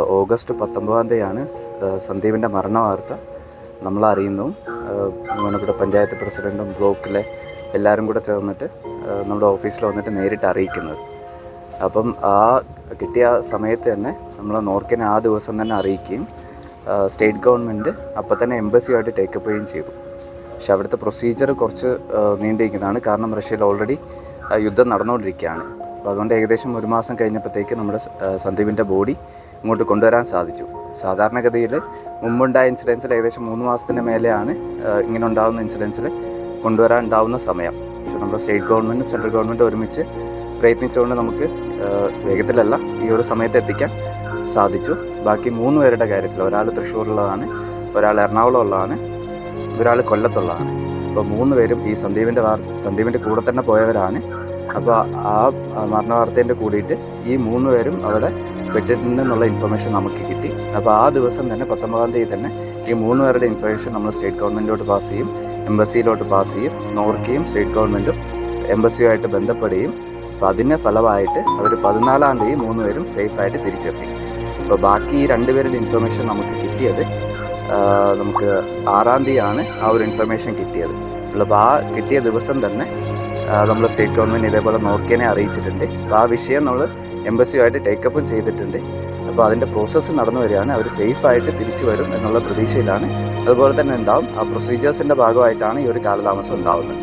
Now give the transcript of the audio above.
August പത്തൊമ്പതാം തീയതിയാണ് സന്ദീപിന്റെ മരണ വാർത്ത നമ്മൾ അറിയുന്നു. നമ്മുടെ പഞ്ചായത്ത് പ്രസിഡന്റും ബ്ലോക്കിലെ എല്ലാവരും കൂടെ ചേർന്നിട്ട് നമ്മുടെ ഓഫീസിൽ വന്നിട്ട് നേരിട്ട് അറിയിക്കുന്നത്. അപ്പം ആ കിട്ടിയ സമയത്ത് തന്നെ നമ്മൾ നോർക്കിനെ ആ ദിവസം തന്നെ അറിയിക്കുകയും സ്റ്റേറ്റ് ഗവൺമെന്റ് അപ്പം തന്നെ എംബസിയുമായിട്ട് ടേക്കപ്പ് ചെയ്യുകയും ചെയ്തു. പക്ഷെ അവിടുത്തെ പ്രൊസീജിയർ കുറച്ച് നീണ്ടിരിക്കുന്നതാണ്. കാരണം റഷ്യയിൽ ഓൾറെഡി യുദ്ധം നടന്നുകൊണ്ടിരിക്കുകയാണ്. അപ്പോൾ അതുകൊണ്ട് ഏകദേശം ഒരു മാസം കഴിഞ്ഞപ്പോഴത്തേക്ക് നമ്മുടെ സന്ദീപിന്റെ ബോഡി ഇങ്ങോട്ട് കൊണ്ടുവരാൻ സാധിച്ചു. സാധാരണഗതിയിൽ മുമ്പുണ്ടായ ഇൻസിഡൻസിൽ ഏകദേശം മൂന്ന് മാസത്തിന് മേലെയാണ് ഇങ്ങനെ ഉണ്ടാകുന്ന ഇൻസിഡൻസിൽ കൊണ്ടുവരാൻ ഉണ്ടാവുന്ന സമയം. പക്ഷെ നമ്മുടെ സ്റ്റേറ്റ് ഗവൺമെന്റും സെൻട്രൽ ഗവൺമെന്റും ഒരുമിച്ച് പ്രയത്നിച്ചുകൊണ്ട് നമുക്ക് വേഗത്തിലല്ല ഈ ഒരു സമയത്ത് എത്തിക്കാൻ സാധിച്ചു. ബാക്കി മൂന്ന് പേരുടെ കാര്യത്തിൽ ഒരാൾ തൃശ്ശൂരുള്ളതാണ് ഒരാൾ എറണാകുളം ഉള്ളതാണ് ഒരാൾ കൊല്ലത്തുള്ളതാണ്. അപ്പോൾ മൂന്ന് പേരും ഈ സന്ദീപിന്റെ വാർത്ത സന്ദീപിന്റെ കൂടെ തന്നെ പോയവരാണ്. അപ്പോൾ ആ മരണ വാർത്തേന്റെ കൂടിയിട്ട് ഈ മൂന്ന് പേരും അവിടെ പെട്ടിട്ടുണ്ടെന്നുള്ള ഇൻഫർമേഷൻ നമുക്ക് കിട്ടി. അപ്പോൾ ആ ദിവസം തന്നെ പത്തൊമ്പതാം തീയതി തന്നെ ഈ മൂന്ന് പേരുടെ ഇൻഫർമേഷൻ നമ്മൾ സ്റ്റേറ്റ് ഗവൺമെന്റിലോട്ട് പാസ് ചെയ്യും എംബസിയിലോട്ട് പാസ് ചെയ്യും നോർക്കയും സ്റ്റേറ്റ് ഗവൺമെന്റും എംബസിയുമായിട്ട് ബന്ധപ്പെടുകയും അപ്പോൾ അതിന്റെ ഫലമായിട്ട് അവർ പതിനാലാം തീയതി മൂന്ന് പേരും സേഫായിട്ട് തിരിച്ചെത്തി. അപ്പോൾ ബാക്കി ഈ രണ്ട് പേരുടെ ഇൻഫർമേഷൻ നമുക്ക് കിട്ടിയത് നമുക്ക് ആറാം തീയതിയാണ് ആ ഒരു ഇൻഫർമേഷൻ കിട്ടിയത്. അപ്പോൾ ആ കിട്ടിയ ദിവസം തന്നെ നമ്മൾ സ്റ്റേറ്റ് ഗവൺമെന്റ് ഇതേപോലെ നോക്കിയനെ അറിയിച്ചിട്ടുണ്ട്. അപ്പോൾ ആ വിഷയം നമ്മൾ എംബസിയുമായിട്ട് ടേക്കപ്പും ചെയ്തിട്ടുണ്ട്. അപ്പോൾ അതിന്റെ പ്രോസസ്സ് നടന്നു വരികയാണ്. അവർ സേഫായിട്ട് തിരിച്ചു വരും എന്നുള്ള പ്രതീക്ഷയിലാണ്. അതുപോലെ തന്നെ ഉണ്ടാവും ആ പ്രൊസീജിയേഴ്സിന്റെ ഭാഗമായിട്ടാണ് ഈ ഒരു കാലതാമസം ഉണ്ടാവുന്നത്.